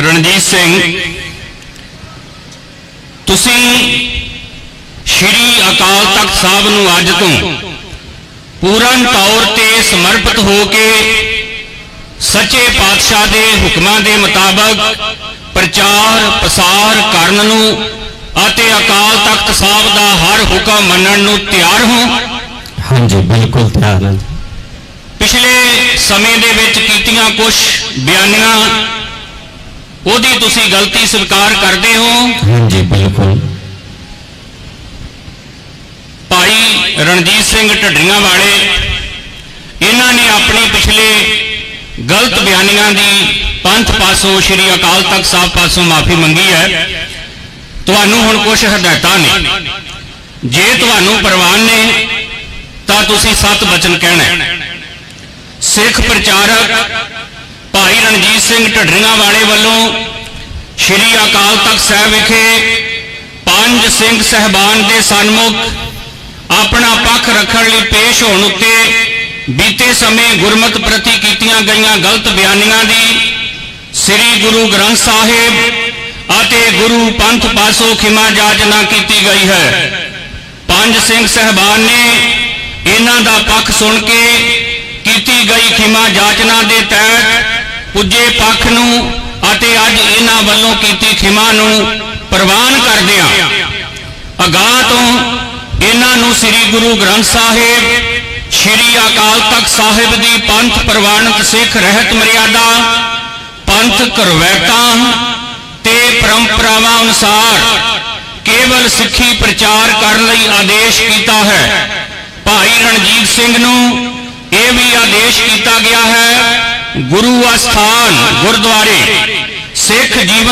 ਰਣਜੀਤ ਸਿੰਘ ਤੁਸੀਂ ਸ਼੍ਰੀ ਅਕਾਲ ਤਖਤ ਸਾਹਿਬ ਨੂੰ ਅੱਜ ਤੋਂ ਪੂਰਨ ਤੌਰ ਤੇ ਸਮਰਪਿਤ ਹੋ ਕੇ ਸੱਚੇ ਪਾਤਸ਼ਾਹ ਦੇ ਹੁਕਮਾਂ ਦੇ ਮੁਤਾਬਕ ਪ੍ਰਚਾਰ ਪ੍ਰਸਾਰ ਕਰਨ ਨੂੰ ਅਤੇ ਅਕਾਲ ਤਖਤ ਸਾਹਿਬ ਦਾ ਹਰ ਹੁਕਮ ਮੰਨਣ ਨੂੰ ਤਿਆਰ ਹੋ। ਹਾਂਜੀ ਬਿਲਕੁਲ ਤਿਆਰ ਹਾਂ। ਪਿਛਲੇ ਸਮੇਂ ਦੇ ਵਿੱਚ ਕੀਤੀਆਂ ਕੁਝ ਬਿਆਨੀਆਂ ਉਹਦੀ ਤੁਸੀਂ ਗਲਤੀ ਸਵੀਕਾਰ ਕਰਦੇ ਹੋ। ਹਾਂਜੀ ਬਿਲਕੁਲ। ਭਾਈ ਰਣਜੀਤ ਸਿੰਘ ਢੱਡਰੀਆਂ ਵਾਲੇ ਇਹਨਾਂ ਨੇ ਆਪਣੀ ਪਿਛਲੇ ਗਲਤ ਬਿਆਨੀਆਂ ਦੀ ਪੰਥ ਪਾਸੋਂ ਸ੍ਰੀ ਅਕਾਲ ਤਖਤ ਸਾਹਿਬ ਪਾਸੋਂ ਮਾਫੀ ਮੰਗੀ ਹੈ। ਤੁਹਾਨੂੰ ਹੁਣ ਕੁਝ ਹਦਾਇਤਾਂ ਨੇ। ਜੇ ਤੁਹਾਨੂੰ ਪ੍ਰਵਾਨ ਨੇ ਤਾਂ ਤੁਸੀਂ ਸਤ ਬਚਨ ਕਹਿਣਾ। ਸਿੱਖ ਪ੍ਰਚਾਰਕ ਸਿੰਘ ਢੱਡਰੀਆਂ ਵਾਲੇ ਵੱਲੋਂ ਸ੍ਰੀ ਅਕਾਲ ਤਖਤ ਸਾਹਿਬ ਵਿਖੇ ਪੰਜ ਸਿੰਘ ਸਹਿਬਾਨ ਦੇ ਸਨਮੁਖ ਆਪਣਾ ਪੱਖ ਰੱਖਣ ਲਈ ਪੇਸ਼ ਹੋਣ ਉੱਤੇ ਬੀਤੇ ਸਮੇਂ ਗੁਰਮਤ ਪ੍ਰਤੀ ਕੀਤੀਆਂ ਗਈਆਂ ਗਲਤ ਬਿਆਨੀਆਂ ਦੀ ਸ੍ਰੀ ਗੁਰੂ ਗ੍ਰੰਥ ਸਾਹਿਬ ਅਤੇ ਗੁਰੂ ਪੰਥ ਪਾਸੋਂ ਖਿਮਾ ਜਾਚਨਾ ਕੀਤੀ ਗਈ ਹੈ। ਪੰਜ ਸਿੰਘ ਸਹਿਬਾਨ ਨੇ ਇਹਨਾਂ ਦਾ ਪੱਖ ਸੁਣ ਕੇ ਕੀਤੀ ਗਈ ਖਿਮਾ ਜਾਚਨਾ ਦੇ ਤਹਿਤ ਪੁੱਜੇ ਪੱਖ ਨੂੰ ਅਤੇ ਅੱਜ ਇਹਨਾਂ ਵੱਲੋਂ ਕੀਤੀ ਖਿਮਾ ਨੂੰ ਪ੍ਰਵਾਨ ਕਰਦਿਆਂ ਅਗਾਹ ਤੋਂ ਇਹਨਾਂ ਨੂੰ ਸ੍ਰੀ ਗੁਰੂ ਗ੍ਰੰਥ ਸਾਹਿਬ, ਸ੍ਰੀ ਅਕਾਲ ਤਖਤ ਸਾਹਿਬ ਦੀ ਪੰਥ ਪ੍ਰਵਾਨਿਤ ਸਿੱਖ ਰਹਿਤ ਮਰਿਆਦਾ, ਪੰਥ ਰਵਾਇਤਾਂ ਤੇ ਪਰੰਪਰਾਵਾਂ ਅਨੁਸਾਰ ਕੇਵਲ ਸਿੱਖੀ ਪ੍ਰਚਾਰ ਕਰਨ ਲਈ ਆਦੇਸ਼ ਕੀਤਾ ਹੈ। ਭਾਈ ਰਣਜੀਤ ਸਿੰਘ ਨੂੰ ਇਹ ਵੀ ਆਦੇਸ਼ ਕੀਤਾ ਗਿਆ ਹੈ ਗੁਰੂ ਅਸਥਾਨ ਗੁਰਦੁਆਰੇ ਸਿੱਖ ਜੀਵਨ